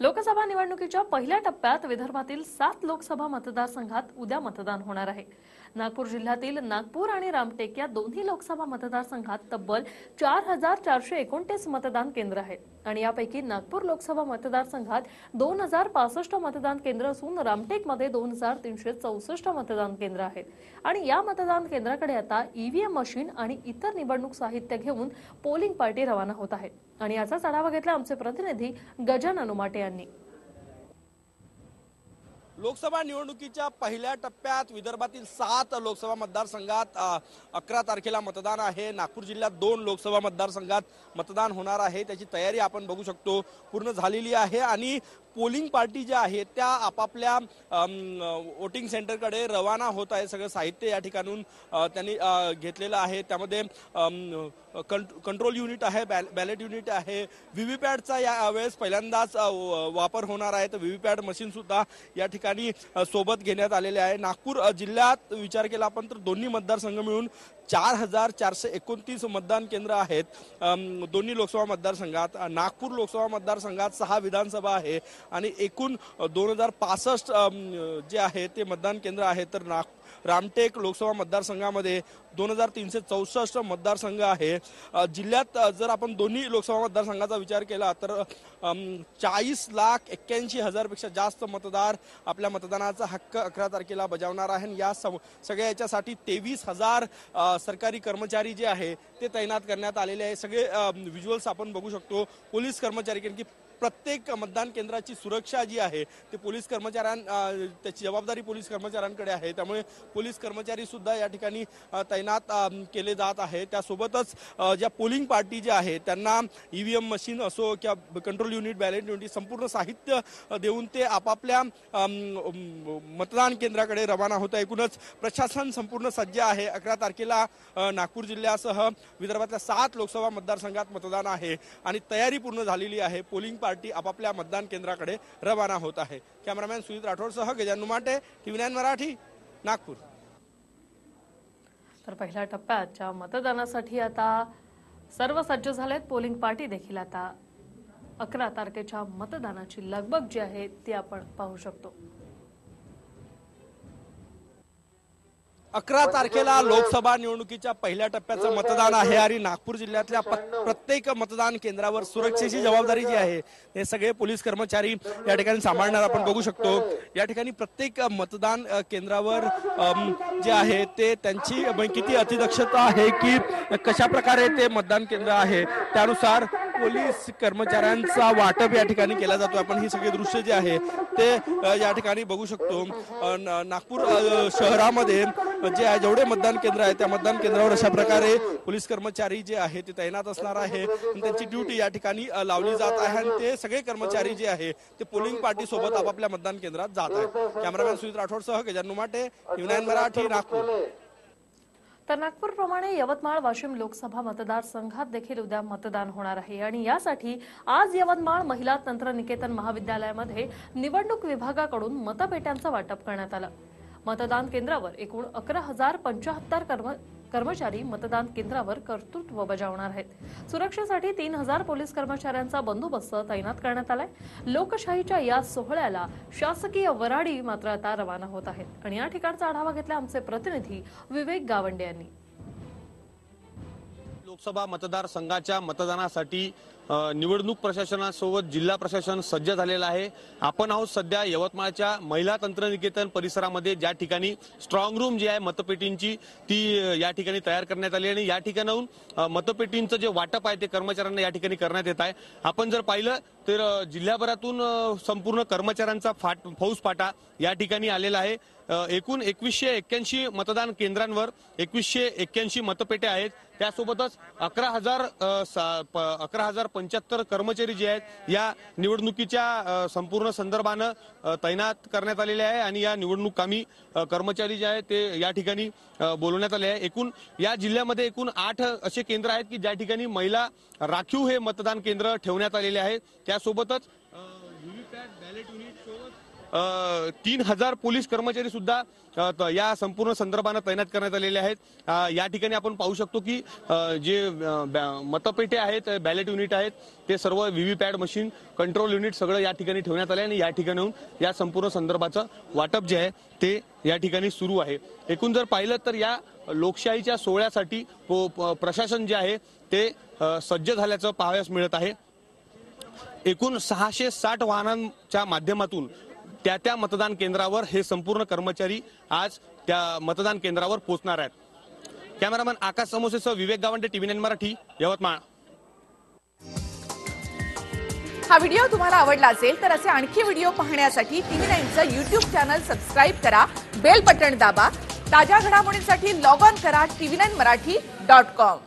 लोकसभा निवडणुकीच्या पहिल्या टप्प्यात विदर्भातील सात लोकसभा मतदारसंघात उद्या मतदान होणार आहे. नागपूर जिल्ह्यातील नागपूर आणि रामटेक या दोन्ही लोकसभा मतदारसंघात तब्बल चार हजार चारशे एकोणतीस मतदान केंद्र आहेत आणि यापैकी नागपूर लोकसभा मतदारसंघात दोन हजार पासष्ट मतदान केंद्र असून रामटेकमध्ये दोन हजार तीनशे चौसष्ट मतदान केंद्र आहेत. आणि या मतदान केंद्राकडे आता ईव्हीएम मशीन आणि इतर निवडणूक साहित्य घेऊन पोलिंग पार्टी रवाना होत आहेत आणि याचाच आढावा घेतला आमचे प्रतिनिधी गजानन उमाटे यांनी. लोकसभा निवडणुकीच्या पहिल्या टप्प्यात विदर्भातील सात लोकसभा मतदारसंघात अकरा तारखेला मतदान आहे. नागपूर जिल्ह्यात दोन लोकसभा मतदारसंघात मतदान होणार आहे. त्याची तयारी आपण बघू शकतो. पूर्ण झालेली आहे आणि पोलिंग पार्टी ज्या आहेत त्या आपापल्या वोटिंग सेंटरकडे रवाना होत आहे सगळं साहित्य या ठिकाणून त्यांनी घेतलेलं आहे. त्यामध्ये कंट- कंट्रोल युनिट आहे बॅल- बॅलेट युनिट आहे. व्ही व्ही या वेळेस पहिल्यांदाच व- वापर होणार आहे. तर व्ही पॅड मशीनसुद्धा या ठिकाणी ठिकाणी सोबत घेण्यात आलेले आहे. नागपूर जिल्ह्यात विचार केला आपण तर दोन्ही मतदारसंघ मिळून चार हजार चारशे एकोणतीस मतदान केंद्र आहेत. दोन्ही लोकसभा मतदारसंघात नागपूर लोकसभा मतदारसंघात सहा विधानसभा आहे आणि एकूण दोन हजार पासष्ट जे आहे ते मतदान केंद्र आहे. तर नाग रामटेक लोकसभा मतदारसंघामध्ये दोन हजार तीनशे चौसष्ट मतदारसंघ आहे. जिल्ह्यात जर आपण दोन्ही लोकसभा मतदारसंघाचा विचार केला तर चाळीस लाख एक्क्याऐंशी हजारपेक्षा जास्त मतदार आपल्या मतदानाचा हक्क अकरा तारखेला बजावणार आहे या सम- सगळ्या याच्यासाठी तेवीस हजार सरकारी कर्मचारी जे आहे ते तैनात करण्यात आलेले आहे. सगळे व्हिज्युअल्स आपण बघू शकतो. पोलीस कर्मचारी कारण की प्रत्येक मतदान केंद्राची सुरक्षा जी आहे ते पोलीस कर्मचाऱ्यां त्याची जबाबदारी पोलीस कर्मचाऱ्यांकडे आहे. त्यामुळे पोलीस कर्मचारी सुद्धा या ठिकाणी तैनात केले जात आहे. त्यासोबतच ज्या पोलिंग पार्टी ज्या आहे त्यांना ई व्ही एम मशीन असो किंवा कंट्रोल युनिट बॅलेट युनिट संपूर्ण साहित्य देऊन ते आपापल्या मतदान केंद्राकडे रवाना होत आहे. एकूणच प्रशासन संपूर्ण सज्ज आहे. अकरा तारखेला नागपूर जिल्ह्यासह विदर्भातल्या सात लोकसभा मतदारसंघात मतदान आहे आणि तयारी पूर्ण झालेली आहे. पोलिंग पार्टी आपापल्या मतदान केंद्राकडे रवाना होत आहे. कॅमेरामॅन सुजित राठोडसह गजान माटे टीव्ही नाईन मराठी नागपूर. तर पहिल्या टप्प्याच्या मतदानासाठी आता सर्व सज्ज झालेत. पोलिंग पार्टी देखील आता अकरा तारखेच्या मतदानाची लगबग जी आहे ती आपण पाहू शकतो. अकरा तारखेला लोकसभा निवडणुकीच्या पहिल्या टप्प्याचं मतदान आहे आणि नागपूर जिल्ह्यातल्या प्रत्येक मतदान केंद्रावर सुरक्षेची जबाबदारी जी आहे हे सगळे पोलीस कर्मचारी या ठिकाणी सांभाळणार आपण बघू शकतो. या ठिकाणी प्रत्येक मतदान केंद्रावर जे आहे ते त्यांची किती अतिदक्षता आहे की कशा प्रकारे ते मतदान केंद्र आहे त्यानुसार पोलीस कर्मचाऱ्यांचा वाटप या ठिकाणी केला जातो आपण ही सगळी दृश्य जे आहे ते या ठिकाणी बघू शकतो. नागपूर शहरामध्ये जे जेवढे मतदान केंद्र आहे त्या मतदान केंद्रावर अशा प्रकारे पोलीस कर्मचारी जे आहे ते तैनात असणार आहे. आणि त्यांची ड्युटी या ठिकाणी लावली जात आहे. आणि ते सगळे कर्मचारी जे आहे ते पोलिंग पार्टी सोबत आपापल्या मतदान केंद्रात जात आहेत. कॅमेरामॅन सुजित राठोडसह गजान नुमाटे युनायन मराठी नागपूर. तर नागपूरप्रमाणे यवतमाळ वाशिम लोकसभा मतदारसंघात देखील उद्या मतदान होणार आहे. आणि यासाठी आज यवतमाळ महिला तंत्रनिकेतन महाविद्यालयामध्ये निवडणूक विभागाकडून मतपेट्यांचं वाटप करण्यात आलं. मतदान केंद्रावर एकूण अकरा हजार पंचाहत्तर कर्म कर्मचारी मतदान केंद्रावर कर्तृत्व बजावणार आहेत. सुरक्षेसाठी तीन हजार पोलीस कर्मचाऱ्यांचा बंदोबस्त तैनात करण्यात आलाय. लोकशाहीच्या या सोहळ्याला शासकीय वराडी मात्र आता रवाना होत आहेत. आणि या ठिकाणचा आढावा घेतला आमचे प्रतिनिधी विवेक गावंडे यांनी. लोकसभा मतदारसंघाच्या मतदानासाठी निवडणूक प्रशासनासोबत जिल्हा प्रशासन सज्ज झालेलं आहे. आपण आहोत सध्या यवतमाळच्या महिला तंत्रनिकेतन परिसरामध्ये ज्या ठिकाणी स्ट्रॉंग रूम जी आहे मतपेटींची ती या ठिकाणी तयार करण्यात आली आणि या ठिकाणाहून मतपेटींचं जे वाटप आहे ते कर्मचाऱ्यांना या ठिकाणी करण्यात येत आहे. आपण जर पाहिलं तर जिल्ह्याभरातून संपूर्ण कर्मचाऱ्यांचा फाट फौजफाटा या ठिकाणी आलेला आहे. एकूण एकवीसशे एक्क्याऐंशी मतदान केंद्रांवर एकवीसशे एक्क्याऐंशी मतपेट्या आहेत. त्यासोबतच अकरा हजार अकरा हजार पंच्याहत्तर कर्मचारी जे आहेत या निवडणुकीच्या संपूर्ण संदर्भानं तैनात करण्यात आलेले आहे आणि या निवडणूक कामी कर्मचारी जे आहेत ते या ठिकाणी बोलवण्यात आले आहे. एकूण या जिल्ह्यामध्ये एकूण आठ असे केंद्र आहेत की ज्या ठिकाणी महिला राखीव हे मतदान केंद्र ठेवण्यात आलेले आहे. त्यासोबतच व्हीव्हीपॅट बॅलेट युनिट तीन हजार पोलीस कर्मचारी सुद्धा या संपूर्ण संदर्भानं तैनात करण्यात आलेले आहेत. या ठिकाणी आपण पाहू शकतो की जे बॅ- मतपेटे आहेत बॅलेट युनिट आहेत ते सर्व व्हीव्हीपॅट मशीन कंट्रोल युनिट सगळं या ठिकाणी ठेवण्यात आलं आहे आणि या ठिकाणी या संपूर्ण संदर्भाचं वाटप जे आहे ते या ठिकाणी सुरू आहे. एकूण जर पाहिलं तर या लोकशाहीच्या सोहळ्यासाठी प्रशासन जे आहे ते सज्ज झाल्याचं पाहावयास मिळत आहे. एकूण सहाशे साठ वाहनांच्या माध्यमातून त्या त्या मतदान केंद्रावर हे संपूर्ण कर्मचारी आज त्या मतदान केंद्रावर पोहोचणार आहेत. कॅमेरामॅन आकाश समोसेसह विवेक गावंडे टीव्ही नाईन मराठी यवतमाळ. हा व्हिडिओ तुम्हाला आवडला असेल तर असे आणखी व्हिडिओ पाहण्यासाठी टीव्ही नाईनचं युट्यूब चॅनल सबस्क्राईब करा बेल बटन दाबा ताज्या घडामोडींसाठी लॉग ऑन करा TV nine Marathi dot com.